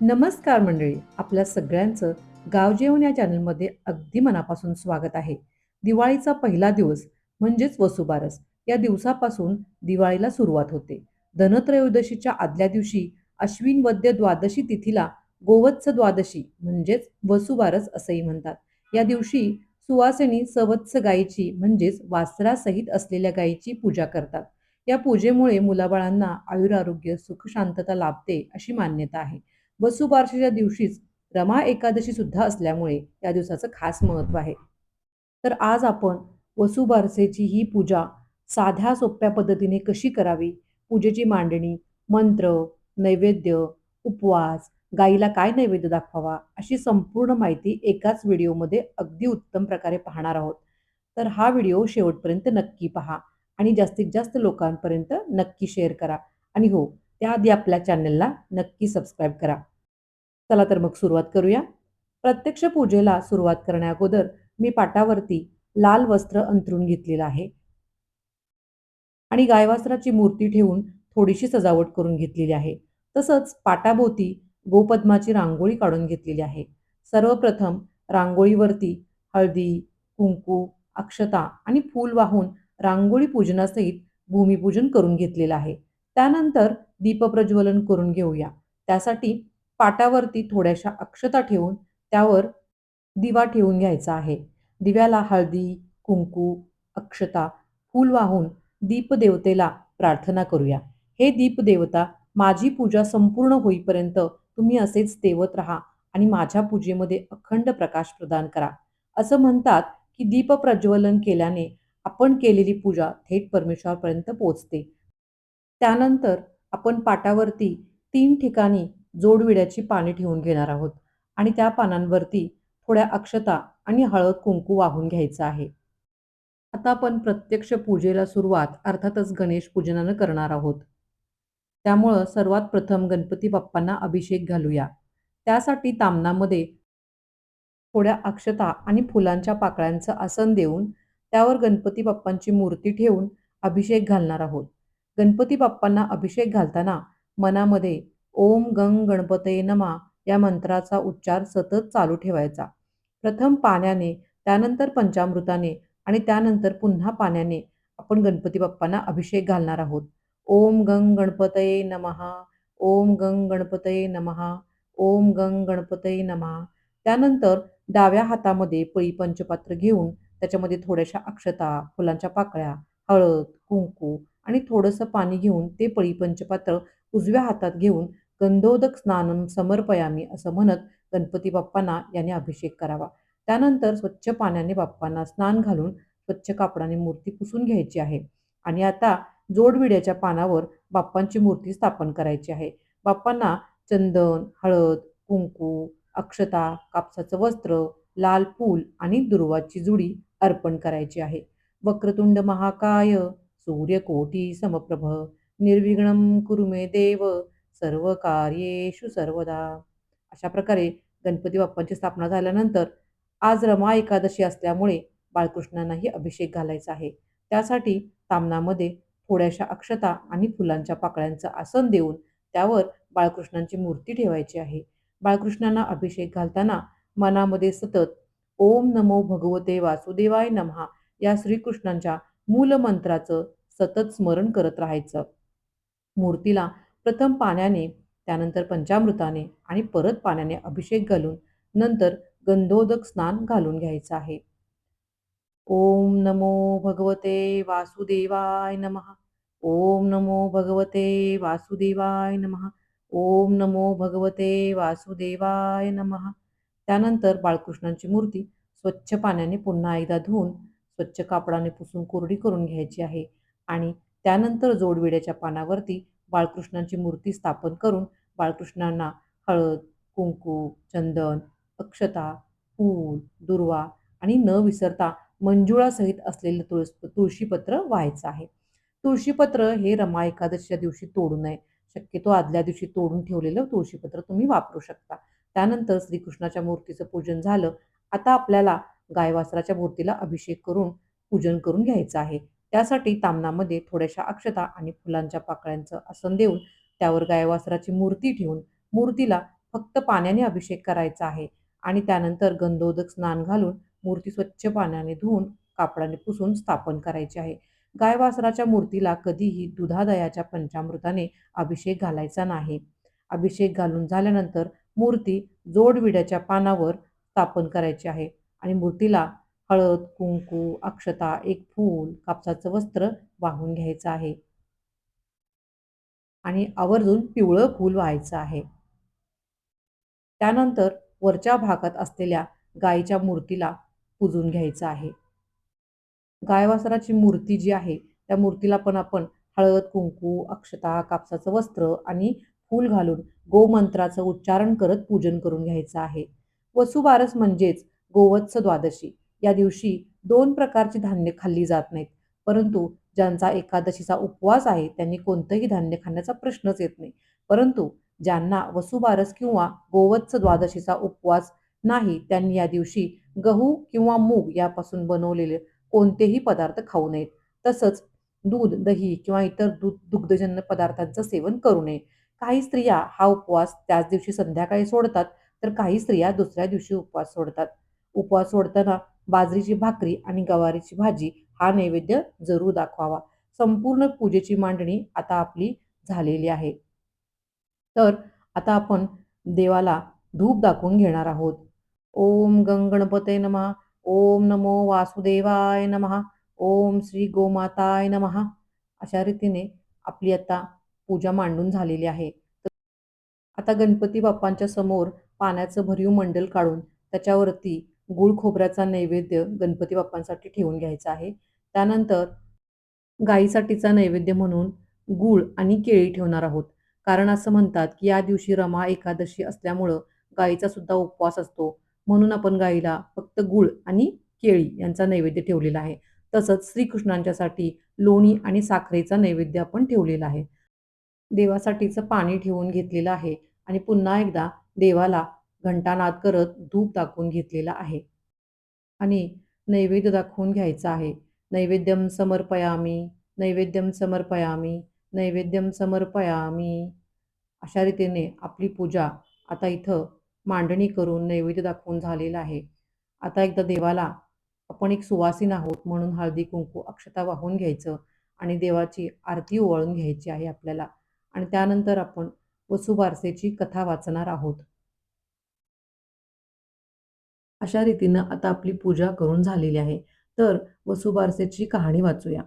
नमस्कार मंडळी आपल्या सगळ्यांचं गाव जेवण या चॅनलमध्ये अगदी मनापासून स्वागत आहे. दिवाळीचा पहिला दिवस म्हणजेच वसुबारस या दिवसापासून दिवाळीला सुरुवात होते. धनत्रयोदशीच्या आदल्या दिवशी अश्विन वद्य द्वादशी तिथीला गोवत्स द्वादशी म्हणजेच वसुबारस असंही म्हणतात. या दिवशी सुवासिनी सवत्स गायीची म्हणजेच वासरासहित असलेल्या गायीची पूजा करतात. या पूजेमुळे मुलाबाळांना आयुरारोग्य सुख शांतता लाभते अशी मान्यता आहे. वसुबारशीच्या दिवशीच रमा एकादशी सुद्धा असल्यामुळे या दिवसाचं खास महत्त्व आहे. तर आज आपण वसुबारसेची ही पूजा साध्या सोप्या पद्धतीने कशी करावी? पूजेची मांडणी मंत्र नैवेद्य उपवास गाईला काय नैवेद्य दाखवावा? अशी संपूर्ण माहिती एकाच व्हिडिओमध्ये अगदी उत्तम प्रकारे पाहणार आहोत. तर हा व्हिडिओ शेवटपर्यंत नक्की पहा आणि जास्तीत जास्त लोकांपर्यंत नक्की शेअर करा. आणि हो त्याआधी आपल्या चॅनलला नक्की सबस्क्राईब करा. चला तर मग सुरुवात करूया. प्रत्यक्ष पूजेला सुरुवात करण्याअगोदर मी पाटावरती लाल वस्त्र अंथरून घेतलेलं आहे. आणि गायवास्त्राची मूर्ती ठेवून थोडीशी सजावट करून घेतलेली आहे. तसंच पाटाभोवती गोपद्माची रांगोळी काढून घेतलेली आहे. सर्वप्रथम रांगोळीवरती हळदी कुंकू अक्षता आणि फूल वाहून रांगोळी पूजनासहित भूमिपूजन करून घेतलेलं आहे. त्यानंतर दीपप्रज्वलन करून घेऊया. त्यासाठी पाटावरती थोड्याशा अक्षता ठेवून त्यावर दिवा ठेवून घ्यायचा आहे. दिव्याला हळदी कुंकू अक्षता फूल वाहून दीपदेवतेला प्रार्थना करूया. हे दीपदेवता माझी पूजा संपूर्ण होईपर्यंत तुम्ही असेच तेवत राहा आणि माझ्या पूजेमध्ये अखंड प्रकाश प्रदान करा. असं म्हणतात की दीप प्रज्वलन केल्याने आपण केलेली पूजा थेट परमेश्वरापर्यंत पोचते. त्यानंतर आपण पाटावरती तीन ठिकाणी जोडविड्याची पाने ठेवून घेणार आहोत. आणि त्या पानांवरती थोड्या अक्षता आणि हळद कुंकू वाहून घ्यायचं आहे. आता आपण प्रत्यक्ष पूजेला सुरुवात अर्थातच गणेश पूजनानं करणार आहोत. त्यामुळं सर्वात प्रथम गणपती बाप्पांना अभिषेक घालूया. त्यासाठी तामनामध्ये थोड्या अक्षता आणि फुलांच्या पाकळ्यांचं आसन देऊन त्यावर गणपती बाप्पांची मूर्ती ठेवून अभिषेक घालणार आहोत. गणपती बाप्पांना अभिषेक घालताना मनामध्ये ओम गंग गणपतये नमा या मंत्राचा उच्चार सतत चालू ठेवायचा. प्रथम पाण्याने त्यानंतर पंचामृताने आणि त्यानंतर पुन्हा पाण्याने आपण गणपती बाप्पांना अभिषेक घालणार आहोत. ओम गंग गणपतये नमहा ओम गंग गणपतये नमहा ओम गंग गणपतये नमहा त्यानंतर डाव्या हातामध्ये पळी पंचपात्र घेऊन त्याच्यामध्ये थोड्याशा अक्षता फुलांच्या पाकळ्या हळद कुंकू आणि थोडंसं पाणी घेऊन ते पळी पंचपात्र उजव्या हातात घेऊन गंधोदक स्नानम समर्पयामी असं म्हणत गणपती बाप्पांना याने अभिषेक करावा. त्यानंतर स्वच्छ पाण्याने बाप्पांना स्नान घालून स्वच्छ कापडाने मूर्ती पुसून घ्यायची आहे. आणि आता जोडविड्याच्या पानावर बाप्पांची मूर्ती स्थापन करायची आहे. बाप्पांना चंदन हळद कुंकू अक्षता कापसाचं वस्त्र लाल फूल आणि दुर्वाची जुडी अर्पण करायची आहे. वक्रतुंड महाकाय सूर्यकोटी समप्रभ निर्विघ्नम कुरुमे देव सर्व कार्येषु सर्वदा. अशा प्रकारे गणपती बाप्पांची स्थापना झाल्यानंतर आज रमा एकादशी असल्यामुळे बाळकृष्णांनाही अभिषेक घालायचा आहे. त्यासाठी तामनामध्ये थोड्याशा अक्षता आणि फुलांच्या पाकळ्यांचं आसन देऊन त्यावर बाळकृष्णांची मूर्ती ठेवायची आहे. बाळकृष्णांना अभिषेक घालताना मनामध्ये सतत ओम नमो भगवते वासुदेवाय नमहा या श्रीकृष्णांच्या मूल मंत्राचं सतत स्मरण करत राहायचं. मूर्तीला प्रथम पाण्याने त्यानंतर पंचामृताने आणि परत पाण्याने अभिषेक घालून नंतर गंधोदक स्नान घालून घ्यायचं आहे. ओम नमो भगवते वासुदेवाय नमः. ओम नमो भगवते वासुदेवाय नमः. ओम नमो भगवते वासुदेवाय नमः. त्यानंतर बाळकृष्णांची मूर्ती स्वच्छ पाण्याने पुन्हा एकदा धुवून स्वच्छ कापडाने पुसून कोरडी करून घ्यायची आहे आणि त्यानंतर जोडविड्याच्या पानावरती बाळकृष्णांची मूर्ती स्थापन करून बाळकृष्णांना हळद कुंकू चंदन अक्षता फूल दुर्वा आणि न विसरता मंजुळासहित असलेलं तुळस तुळशीपत्र व्हायचं आहे. तुळशीपत्र हे रमा एकादशीच्या दिवशी तोडू नये. शक्यतो आदल्या दिवशी तोडून ठेवलेलं तुळशीपत्र तुम्ही वापरू शकता. त्यानंतर श्रीकृष्णाच्या मूर्तीचं पूजन झालं. आता आपल्याला गायवासराच्या मूर्तीला अभिषेक करून पूजन करून घ्यायचं आहे. त्यासाठी तामनामध्ये थोड्याशा अक्षता आणि फुलांच्या पाकळ्यांचं आसन देऊन त्यावर गायवासराची मूर्ती ठेवून मूर्तीला फक्त पाण्याने अभिषेक करायचा आहे आणि त्यानंतर गंधोदक स्नान घालून मूर्ती स्वच्छ पाण्याने धुवून कापडाने पुसून स्थापन करायची आहे. गायवासराच्या मूर्तीला कधीही दुधादयाच्या पंचामृताने अभिषेक घालायचा नाही. अभिषेक घालून झाल्यानंतर मूर्ती जोडविड्याच्या पानावर स्थापन करायची आहे आणि मूर्तीला हळद कुंकू अक्षता एक फूल कापसाचं वस्त्र वाहून घ्यायचं आहे. आणि आवर्जून पिवळं फूल व्हायचं आहे. त्यानंतर वरच्या भागात असलेल्या गायीच्या मूर्तीला पुजून घ्यायचं आहे. गायवासराची मूर्ती जी आहे त्या मूर्तीला पण आपण हळद कुंकू अक्षता कापसाचं वस्त्र आणि फूल घालून गोमंत्राचं उच्चारण करत पूजन करून घ्यायचं आहे. वसुबारस म्हणजेच गोवत्स द्वादशी. या दिवशी दोन प्रकारची धान्य खाल्ली जात नाहीत. परंतु ज्यांचा एकादशीचा उपवास आहे त्यांनी कोणतंही धान्य खाण्याचा प्रश्नच येत नाही. परंतु ज्यांना वसुबारस किंवा गोवत्स द्वादशीचा उपवास नाही त्यांनी या दिवशी गहू किंवा मूग यापासून बनवलेले कोणतेही पदार्थ खाऊ नयेत. तसंच दूध दही किंवा इतर दूध दुग्धजन्य पदार्थांचं सेवन करू नये. काही स्त्रिया हा उपवास त्याच दिवशी संध्याकाळी सोडतात तर काही स्त्रिया दुसऱ्या दिवशी उपवास सोडतात. उपवास सोडताना बाजरीची भाकरी आणि गवारीची भाजी हा नैवेद्य जरूर दाखवावा. संपूर्ण पूजेची मांडणी आता आपली झालेली आहे. तर आता आपण देवाला धूप दाखवून घेणार आहोत. ओम गंगणपते नमः. ओम नमो वासुदेवाय नमः. ओम श्री गोमाताय नमः. अशा रीतीने आपली आता पूजा मांडून झालेली आहे. आता गणपती बाप्पांच्या समोर पाण्याचं भरीव मंडल काढून त्याच्यावरती गुळ खोबऱ्याचा नैवेद्य गणपती बाप्पांसाठी ठेवून घ्यायचा आहे. त्यानंतर गाईसाठीचा नैवेद्य म्हणून गूळ आणि केळी ठेवणार आहोत. कारण असं म्हणतात की या दिवशी रमा एकादशी असल्यामुळं गाईचा सुद्धा उपवास असतो. म्हणून आपण गाईला फक्त गूळ आणि केळी यांचा नैवेद्य ठेवलेला आहे. तसंच श्रीकृष्णांच्यासाठी लोणी आणि साखरेचा नैवेद्य आपण ठेवलेला आहे. देवासाठीचं पाणी ठेवून घेतलेलं आहे. आणि पुन्हा एकदा देवाला घंटानाद करत धूप दाखवून घेतलेला आहे. आणि नैवेद्य दाखवून घ्यायचा आहे. नैवेद्यम समर्पयामी नैवेद्यम समर्पयामी नैवेद्यम समर्पयामी. अशा रीतीने आपली पूजा आता इथं मांडणी करून नैवेद्य दाखवून झालेला आहे. आता एकदा देवाला आपण एक सुवासीन आहोत म्हणून हळदी कुंकू अक्षता वाहून घ्यायचं आणि देवाची आरती ओवाळून घ्यायची आहे आपल्याला. आणि त्यानंतर आपण वसुबारसेची कथा वाचणार आहोत. अशा रीतीनं आता आपली पूजा करून झालेली आहे. तर वसुबारसेची कहाणी वाचूया.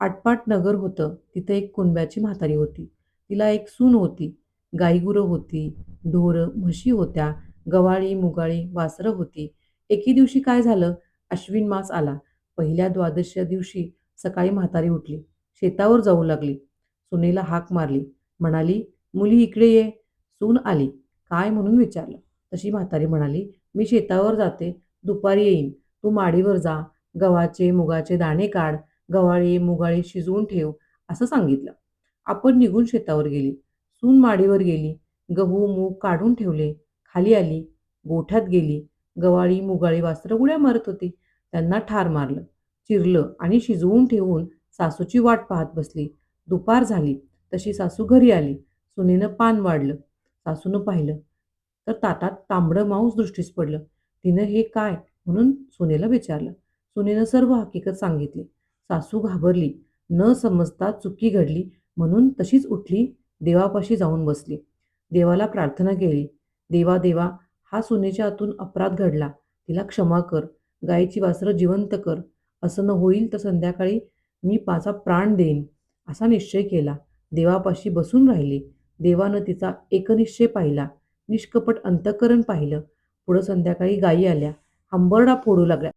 आटपाट नगर होतं तिथे एक कुंब्याची म्हातारी होती. तिला एक सून होती. गाईगुरं होती ढोरं म्हशी होत्या गवाळी मुगाळी वासरं होती. एके दिवशी काय झालं? अश्विन मास आला. पहिल्या द्वादशीच्या दिवशी सकाळी म्हातारी उठली. शेतावर जाऊ लागली. सुनेला हाक मारली. म्हणाली मुली इकडे ये. सून आली. काय? म्हणून विचारलं. तशी म्हातारी म्हणाली मी शेतावर जाते दुपारी येईन. तू माडीवर जा गव्हाचे मुगाचे दाणे काढ गवाळी मुगाळी शिजवून ठेव असं सांगितलं. आपण निघून शेतावर गेली. सून माडीवर गेली. गहू मूग काढून ठेवले. खाली आली. गोठ्यात गेली. गवाळी मुगाळी वास्त्र उड्या मारत होती. त्यांना ठार मारलं. चिरलं आणि शिजवून ठेवून सासूची वाट पाहत बसली. दुपार झाली. तशी सासू घरी आली. सुनेनं पान वाढलं. सासूनं पाहिलं. तर ताटात तांबडं मांस दृष्टीस पडलं. तिनं हे काय? म्हणून सुनेला विचारलं. सुनेनं सर्व हकीकत सांगितली. सासू घाबरली. न समजता चुकी घडली. म्हणून तशीच उठली. देवापाशी जाऊन बसली. देवाला प्रार्थना केली. देवा देवा हा सुनेच्या हातून अपराध घडला. तिला क्षमा कर. गायीची वासरं जिवंत कर. असं न होईल तर संध्याकाळी मी पाचा प्राण देईन. असा निश्चय केला. देवापाशी बसून राहिली. देवानं तिचा एकनिश्चय पाहिला. निष्कपट अंतकरण पाहिलं. पुढं संध्याकाळी गायी आल्या. हंबरडा फोडू लागल्या.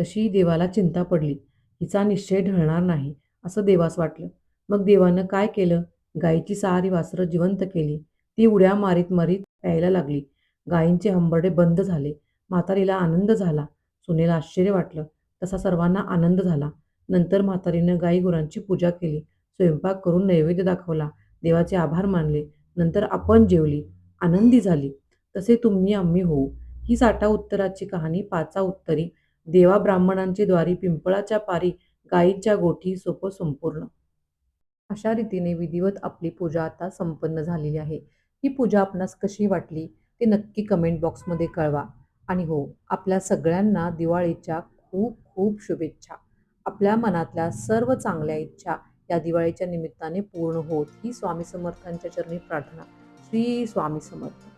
तशी देवाला चिंता पडली. हिचा निश्चय ढळणार नाही असं देवास वाटलं. मग देवानं काय केलं? गायीची सारी वासरं जिवंत केली. ती उड्या मारीत मारीत प्यायला लागली. गायींचे हंबरडे बंद झाले. म्हातारीला आनंद झाला. सुनेला आश्चर्य वाटलं. तसा सर्वांना आनंद झाला. नंतर म्हातारीनं गाई गुरांची पूजा केली. स्वयंपाक करून नैवेद्य दाखवला. देवाचे आभार मानले. नंतर आपण जेवली. आनंदी झाली. तसे तुम्ही आम्ही होऊ. ही साठा उत्तराची कहाणी पाचा उत्तरी देवा ब्राह्मणांची द्वारी पिंपळाच्या पारी गायीच्या गोठी सोपं संपूर्ण. अशा रीतीने विधिवत आपली पूजा आता संपन्न झालेली आहे. ही पूजा आपणास कशी वाटली ते नक्की कमेंट बॉक्समध्ये कळवा. आणि हो आपल्या सगळ्यांना दिवाळीच्या खूप खूप शुभेच्छा. आपल्या मनातल्या सर्व चांगल्या इच्छा या दिवाळीच्या निमित्ताने पूर्ण होत. ही स्वामी समर्थांच्या चरणी प्रार्थना. श्री स्वामी समर्थ.